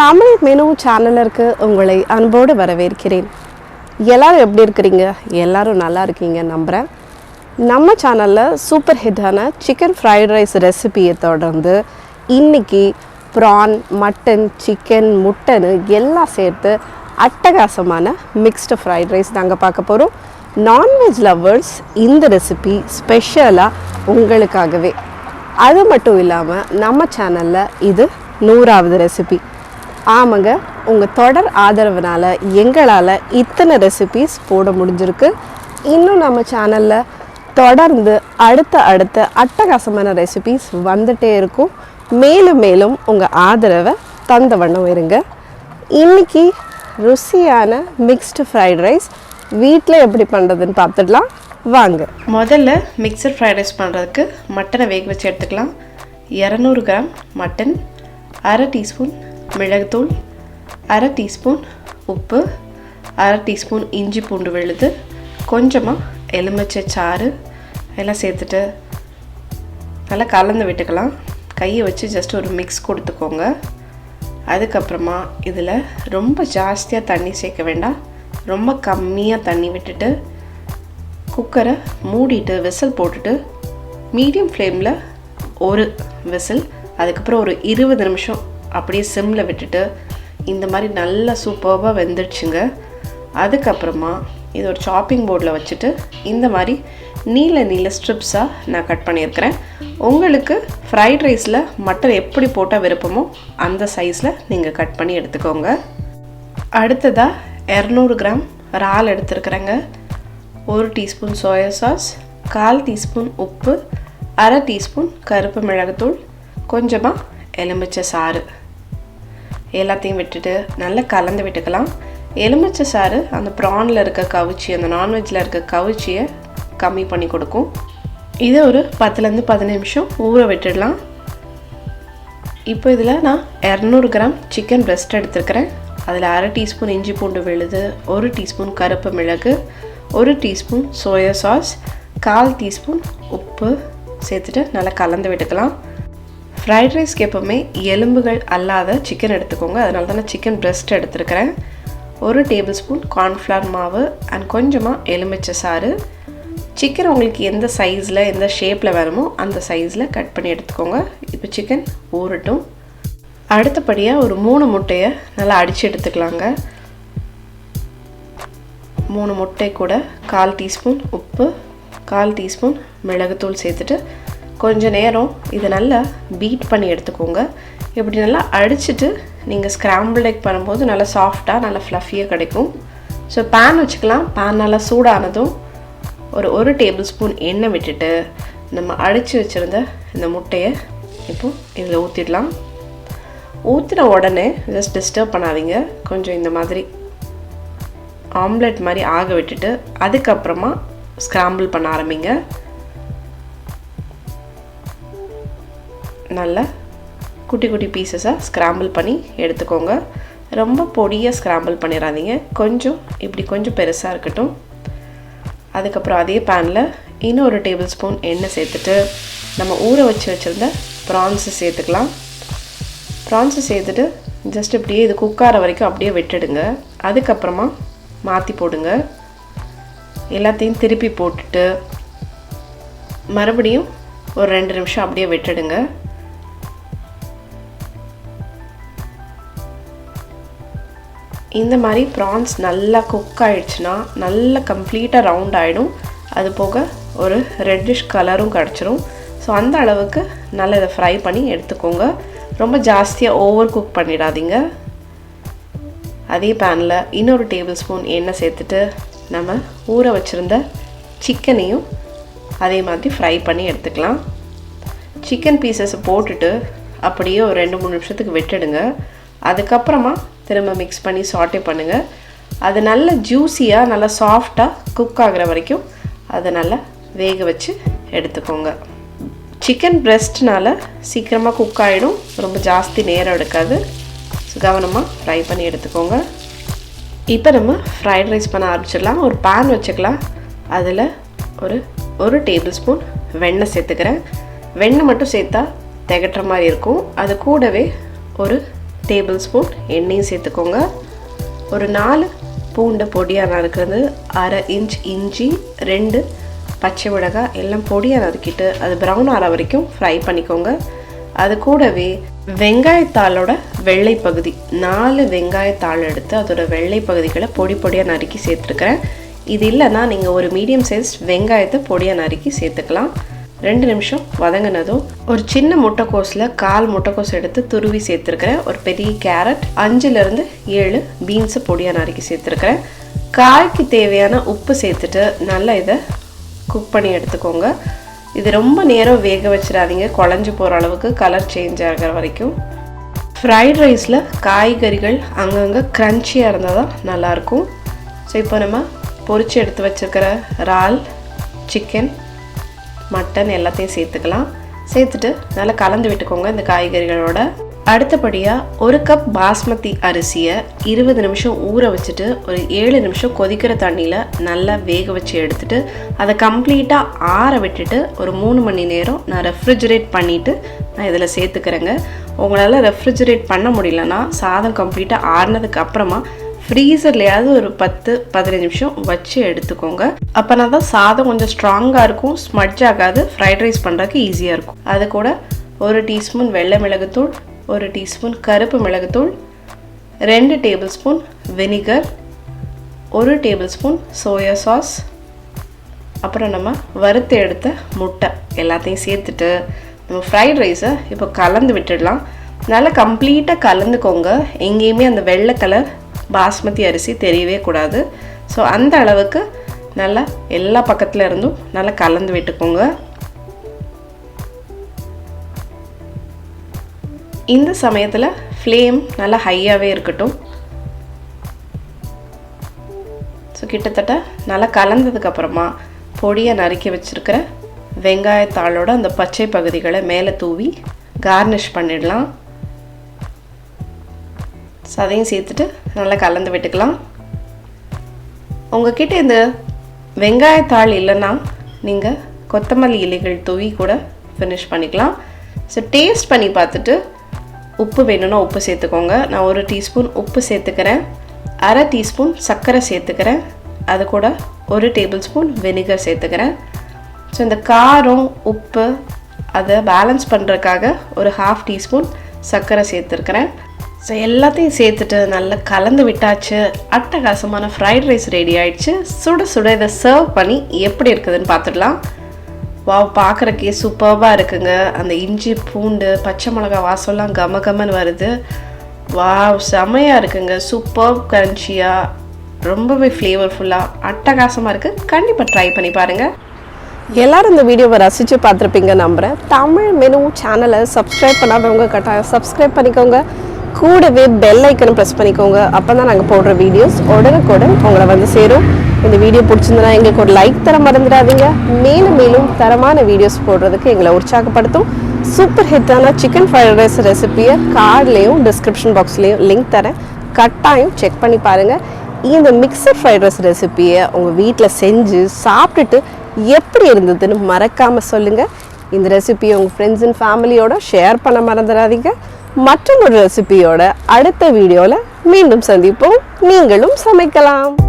Tamil menu சேனலருக்கு உங்களை அன்போடு வரவேற்கிறேன். எல்லாரும் எப்படி இருக்கிறீங்க? எல்லோரும் நல்லா இருக்கீங்க நம்புகிறேன் நம்ம சேனலில் சூப்பர் ஹிட்டான சிக்கன் ஃப்ரைட் ரைஸ் ரெசிபியை தொடர்ந்து இன்னைக்கு ப்ரான் மட்டன் சிக்கன் முட்டனு எல்லாம் சேர்த்து அட்டகாசமான மிக்ஸ்டு ஃப்ரைட் ரைஸ் நாங்கள் பார்க்க போகிறோம் நான்வெஜ் லவ்வர்ஸ் இந்த ரெசிபி ஸ்பெஷலாக உங்களுக்காகவே. அது மட்டும் இல்லாமல் நம்ம சேனலில் இது நூறாவது ரெசிபி ஆமாங்க உங்கள் தொடர் ஆதரவுனால எங்களால் இத்தனை ரெசிபிஸ் போட முடிஞ்சிருக்கு. இன்னும் நம்ம சேனலில் தொடர்ந்து அடுத்த அடுத்த அட்டகாசமான ரெசிபிஸ் வந்துட்டே இருக்கும். மேலும் மேலும் உங்கள் ஆதரவை தந்த வண்ணம் இருங்க. இன்னைக்கு ருசியான மிக்ஸ்டு ஃப்ரைட் ரைஸ் வீட்டில் எப்படி பண்ணுறதுன்னு பார்த்துடலாம். வாங்க. முதல்ல மிக்சர் ஃப்ரைட் ரைஸ் பண்ணுறதுக்கு மட்டனை வேக வச்சு எடுத்துக்கலாம். இரநூறு கிராம் மட்டன் அரை டீஸ்பூன் மிளகுத்தூள் அரை டீஸ்பூன் உப்பு அரை டீஸ்பூன் இஞ்சி பூண்டு விழுது கொஞ்சமாக எலுமிச்சை சாறு எல்லாம் சேர்த்துட்டு நல்லா கலந்து விட்டுக்கலாம். கையை வச்சு ஜஸ்ட் ஒரு மிக்ஸ் கொடுத்துக்கோங்க. அதுக்கப்புறமா இதில் ரொம்ப ஜாஸ்தியாக தண்ணி சேர்க்க வேண்டாம். ரொம்ப கம்மியாக தண்ணி விட்டுட்டு குக்கரை மூடிட்டு விசில் போட்டுட்டு மீடியம் ஃப்ளேமில் ஒரு விசில் அதுக்கப்புறம் ஒரு இருபது நிமிஷம் அப்படியே சிம்மில் விட்டுட்டு இந்த மாதிரி நல்லா சூப்பராக வெந்துடுச்சுங்க. அதுக்கப்புறமா இது ஒரு சாப்பிங் போர்டில் வச்சுட்டு இந்த மாதிரி நீல நீல ஸ்ட்ரிப்ஸாக நான் கட் பண்ணியிருக்கிறேன். உங்களுக்கு ஃப்ரைட் ரைஸில் மட்டன் எப்படி போட்டால் விருப்பமோ அந்த சைஸில் நீங்கள் கட் பண்ணி எடுத்துக்கோங்க. அடுத்ததாக இரநூறு கிராம் இறால் எடுத்துருக்குறேங்க. ஒரு டீஸ்பூன் சோயா சாஸ் கால் டீஸ்பூன் உப்பு அரை டீஸ்பூன் கருப்பு மிளகுத்தூள் கொஞ்சமாக எலுமிச்சை சாறு. எல்லாத்தையும் விட்டுட்டு நல்லா கலந்து விட்டுக்கலாம். எலுமிச்சை சாறு அந்த ப்ரானில் இருக்க கவுச்சி அந்த நான்வெஜ்ஜில் இருக்க கவுச்சியை கம்மி பண்ணி கொடுக்கும். இதை ஒரு பத்துலேருந்து பதினஞ்சு நிமிஷம் ஊற விட்டுடலாம். இப்போ இதில் நான் இரநூறு கிராம் சிக்கன் breast எடுத்துருக்கிறேன். அதில் அரை டீஸ்பூன் இஞ்சி பூண்டு விழுது ஒரு டீஸ்பூன் கருப்பு மிளகு ஒரு டீஸ்பூன் சோயா சாஸ் கால் டீஸ்பூன் உப்பு சேர்த்துட்டு நல்லா கலந்து விட்டுக்கலாம். ஃப்ரைட் ரைஸ்க்கு எப்போவுமே எலும்புகள் அல்லாத சிக்கன் எடுத்துக்கோங்க. அதனால தான் நான் சிக்கன் breast எடுத்துருக்கிறேன். ஒரு டேபிள் ஸ்பூன் கார்ன்ஃப்ளவர் மாவு அண்ட் கொஞ்சமாக எலுமிச்சை சாறு. சிக்கன் உங்களுக்கு எந்த சைஸில் எந்த ஷேப்பில் வேணுமோ அந்த சைஸில் கட் பண்ணி எடுத்துக்கோங்க. இப்போ சிக்கன் ஊறட்டும். அடுத்தபடியாக ஒரு மூணு முட்டையை நல்லா அடித்து எடுத்துக்கலாங்க. மூணு முட்டை கூட கால் டீஸ்பூன் உப்பு கால் டீஸ்பூன் மிளகுத்தூள் சேர்த்துட்டு கொஞ்ச நேரம் இதை நல்லா பீட் பண்ணி எடுத்துக்கோங்க. இப்படி நல்லா அடிச்சுட்டு நீங்கள் ஸ்க்ராம்பிள் எக் பண்ணும்போது நல்லா சாஃப்டாக நல்லா ஃப்ளஃபியாக கிடைக்கும். ஸோ பேன் வச்சுக்கலாம். பேன் நல்லா சூடானதும் ஒரு ஒரு டேபிள் ஸ்பூன் எண்ணெய் விட்டுட்டு நம்ம அடித்து வச்சுருந்த இந்த முட்டையை இப்போ இதில் ஊற்றிடலாம் ஊற்றின உடனே ஜஸ்ட் டிஸ்டர்ப் பண்ணாதீங்க. கொஞ்சம் இந்த மாதிரி ஆம்லெட் மாதிரி ஆக விட்டுட்டு அதுக்கப்புறமா ஸ்க்ராம்பிள் பண்ண ஆரம்பிங்க. நல்லா குட்டி குட்டி பீசஸாக ஸ்க்ராம்பிள் பண்ணி எடுத்துக்கோங்க. ரொம்ப பொடியாக ஸ்க்ராம்பிள் பண்ணிடாதீங்க. கொஞ்சம் இப்படி கொஞ்சம் பெருசாக இருக்கட்டும். அதுக்கப்புறம் அதே பேனில் இன்னும் ஒரு டேபிள் ஸ்பூன் எண்ணெய் சேர்த்துட்டு நம்ம ஊற வச்சு வச்சுருந்த ப்ரான்ஸு சேர்த்துக்கலாம். ப்ரான்ஸு சேர்த்துட்டு ஜஸ்ட் இப்படியே இது குக்கார வரைக்கும் அப்படியே விட்டுடுங்க. அதுக்கப்புறமா மாற்றி போடுங்க. எல்லாத்தையும் திருப்பி போட்டுட்டு மறுபடியும் ஒரு ரெண்டு நிமிஷம் அப்படியே விட்டுடுங்க. இந்த மாதிரி ப்ரான்ஸ் நல்லா குக் ஆயிடுச்சுன்னா நல்லா கம்ப்ளீட்டாக ரவுண்ட் ஆகிடும் அது போக ஒரு ரெட்டிஷ் கலரும் கிடச்சிரும். ஸோ அந்த அளவுக்கு நல்லா இதை ஃப்ரை பண்ணி எடுத்துக்கோங்க. ரொம்ப ஜாஸ்தியாக ஓவர் குக் பண்ணிடாதீங்க. அதே பேனில் இன்னொரு டேபிள் ஸ்பூன் எண்ணெய் சேர்த்துட்டு நம்ம ஊற வச்சுருந்த சிக்கனையும் அதே மாதிரி ஃப்ரை பண்ணி எடுத்துக்கலாம். சிக்கன் பீசஸை போட்டுட்டு அப்படியே ஒரு ரெண்டு மூணு நிமிஷத்துக்கு விட்டுடுங்க. அதுக்கப்புறமா திரும்ப மிக்ஸ் பண்ணி சாட்டே பண்ணுங்கள் அது நல்ல ஜூஸியாக நல்லா சாஃப்டாக குக் ஆகிற வரைக்கும் அதை நல்லா வேக வச்சு எடுத்துக்கோங்க. சிக்கன் பிரெஸ்ட்னால சீக்கிரமாக குக் ஆகிடும் ரொம்ப ஜாஸ்தி நேரம் எடுக்காது. ஸோ கவனமாக ஃப்ரை பண்ணி எடுத்துக்கோங்க. இப்போ நம்ம ஃப்ரைட் ரைஸ் பண்ண ஆரம்பிச்சிடலாம். ஒரு பேன் வச்சுக்கலாம். அதில் ஒரு ஒரு டேபிள் ஸ்பூன் வெண்ணெய் சேர்த்துக்கிறேன். வெண்ணெய் மட்டும் சேர்த்தா திகட்டுற மாதிரி இருக்கும். அது கூடவே ஒரு டேபிள் ஸ்பூன் எண்ணெயும் சேர்த்துக்கோங்க. ஒரு நாலு பூண்டை பொடியாக நறுக்கிறது அரை இன்ச் இஞ்சி ரெண்டு பச்சை மிளகாய் எல்லாம் பொடியாக நறுக்கிட்டு அது ப்ரௌன் ஆற வரைக்கும் ஃப்ரை பண்ணிக்கோங்க. அது கூடவே வெங்காயத்தாளோட வெள்ளை பகுதி நாலு வெங்காயத்தாள் எடுத்து அதோட வெள்ளை பகுதிகளை பொடி பொடியாக நறுக்கி சேர்த்துருக்குறேன். இது இல்லைன்னா நீங்கள் ஒரு மீடியம் சைஸ் வெங்காயத்தை பொடியாக நறுக்கி சேர்த்துக்கலாம். ரெண்டு நிமிஷம் வதங்கினதும் ஒரு சின்ன முட்டைக்கோஸில் கால் முட்டைக்கோஸ் எடுத்து துருவி சேர்த்துருக்கிறேன். ஒரு பெரிய கேரட் அஞ்சுலேருந்து ஏழு பீன்ஸை பொடியாக நறுக்கி சேர்த்துருக்கிறேன். காய்க்கு தேவையான உப்பு சேர்த்துட்டு நல்லா இதை குக் பண்ணி எடுத்துக்கோங்க. இது ரொம்ப நேரம் வேக வச்சிடாதீங்க. குழஞ்சி போகிற அளவுக்கு கலர் சேஞ்ச் ஆகிற வரைக்கும். ஃப்ரைட் ரைஸில் காய்கறிகள் அங்கங்கே க்ரன்ச்சியாக இருந்தால் தான் நல்லாயிருக்கும் ஸோ இப்போ நம்ம பொறிச்சு எடுத்து வச்சுருக்கிற இறால் சிக்கன் மட்டன் எல்லாத்தையும் சேர்த்துக்கலாம். சேர்த்துட்டு நல்லா கலந்து விட்டுக்கோங்க இந்த காய்கறிகளோட. அடுத்தபடியாக ஒரு கப் பாஸ்மதி அரிசியை இருபது நிமிஷம் ஊற வச்சுட்டு ஒரு ஏழு நிமிஷம் கொதிக்கிற தண்ணியில் நல்லா வேக வச்சு எடுத்துட்டு அதை கம்ப்ளீட்டாக ஆற விட்டுட்டு ஒரு மூணு மணி நேரம் நான் ரெஃப்ரிஜரேட் பண்ணிவிட்டு நான் இதில் சேர்த்துக்கிறேங்க. உங்களால் ரெஃப்ரிஜரேட் பண்ண முடியலன்னா சாதம் கம்ப்ளீட்டாக ஆறினதுக்கு அப்புறமா ஃப்ரீசர்லையாவது ஒரு பத்து பதினஞ்சு நிமிஷம் வச்சு எடுத்துக்கோங்க. அப்போனா தான் சாதம் கொஞ்சம் ஸ்ட்ராங்காக இருக்கும் ஸ்மட்ஜ் ஆகாது ஃப்ரைட் ரைஸ் பண்ணுறதுக்கு ஈஸியாக இருக்கும். அது கூட ஒரு டீஸ்பூன் வெள்ளை மிளகுத்தூள் ஒரு டீஸ்பூன் கருப்பு மிளகுத்தூள் ரெண்டு டேபிள் ஸ்பூன் வினிகர் ஒரு டேபிள் ஸ்பூன் சோயா சாஸ் அப்புறம் நம்ம வறுத்து எடுத்த முட்டை எல்லாத்தையும் சேர்த்துட்டு நம்ம ஃப்ரைட் ரைஸை இப்போ கலந்து விட்டுடலாம். நல்லா கம்ப்ளீட்டாக கலந்துக்கோங்க. எங்கேயுமே அந்த வெள்ளை கலர் பாஸ்மதி அரிசி தெரியவே கூடாது. ஸோ அந்த அளவுக்கு நல்லா எல்லா பக்கத்தில் இருந்தும் நல்லா கலந்து விட்டுக்கோங்க. இந்த சமயத்தில் ஃப்ளேம் நல்லா ஹையாகவே இருக்கட்டும். ஸோ கிட்டத்தட்ட நல்லா கலந்ததுக்கப்புறமா பொடியை நறுக்கி வச்சுருக்கிற வெங்காயத்தாளோட அந்த பச்சை பகுதிகளை மேலே தூவி கார்னிஷ் பண்ணிடலாம். ஸோ அதையும் சேர்த்துட்டு நல்லா கலந்து விட்டுக்கலாம். உங்ககிட்ட இந்த வெங்காயத்தாள் இல்லைன்னா நீங்கள் கொத்தமல்லி இலைகள் தூவி கூட ஃபினிஷ் பண்ணிக்கலாம். ஸோ டேஸ்ட் பண்ணி பார்த்துட்டு உப்பு வேணும்னா உப்பு சேர்த்துக்கோங்க. நான் ஒரு டீஸ்பூன் உப்பு சேர்த்துக்கிறேன். அரை டீஸ்பூன் சர்க்கரை சேர்த்துக்கிறேன். அது கூட ஒரு டேபிள் ஸ்பூன் வினிகர் சேர்த்துக்கிறேன். ஸோ இந்த காரம் உப்பு அதை பேலன்ஸ் பண்ணுறதுக்காக ஒரு ஹாஃப் டீஸ்பூன் சர்க்கரை சேர்த்துருக்கிறேன். ஸோ எல்லாத்தையும் சேர்த்துட்டு நல்லா கலந்து விட்டாச்சு. அட்டகாசமான ஃப்ரைட் ரைஸ் ரெடி ஆயிடுச்சு. சுட சுட இதை சர்வ் பண்ணி எப்படி இருக்குதுன்னு பார்த்துடலாம். வாவ் பார்க்குறக்கே சூப்பர்பாக இருக்குங்க. அந்த இஞ்சி பூண்டு பச்சை மிளகா வாசம்லாம் கம கமன்னு வருது. வாவ் செமையாக இருக்குங்க. சூப்பர் கரன்ச்சியாக ரொம்பவே ஃப்ளேவர்ஃபுல்லாக அட்டகாசமாக இருக்குது கண்டிப்பாக ட்ரை பண்ணி பாருங்கள் எல்லோரும் இந்த வீடியோவை ரசித்து பார்த்துருப்பீங்க நம்புகிறேன் தமிழ் மெனு சேனலை சப்ஸ்கிரைப் பண்ணாதவங்க கட்டாயம் சப்ஸ்கிரைப் பண்ணிக்கோங்க. கூடவே பெல் ஐக்கனும் ப்ரெஸ் பண்ணிக்கோங்க. அப்போ தான் நாங்கள் போடுற வீடியோஸ் உடனுக்குடன் உங்களை வந்து சேரும். இந்த வீடியோ பிடிச்சிருந்தனா எங்களுக்கு ஒரு லைக் தர மறந்துடாதீங்க. மேலும் மேலும் தரமான வீடியோஸ் போடுறதுக்கு எங்களை உற்சாகப்படுத்தும். சூப்பர் ஹிட்டான சிக்கன் ஃப்ரைட் ரைஸ் ரெசிபியை கார்ட்லேயும் டிஸ்கிரிப்ஷன் பாக்ஸ்லேயும் லிங்க் தரேன். கட்டாயம் செக் பண்ணி பாருங்கள் இந்த மிக்சர் ஃப்ரைட் ரைஸ் ரெசிபியை உங்கள் வீட்டில் செஞ்சு சாப்பிட்டுட்டு எப்படி இருந்ததுன்னு மறக்காமல் சொல்லுங்கள் இந்த ரெசிபியை உங்கள் ஃப்ரெண்ட்ஸ் அண்ட் ஃபேமிலியோட ஷேர் பண்ண மறந்துடாதீங்க. மற்றும் ஒரு ரெசிபியோட அடுத்த வீடியோவில் மீண்டும் சந்திப்போம். நீங்களும் சமைக்கலாம்.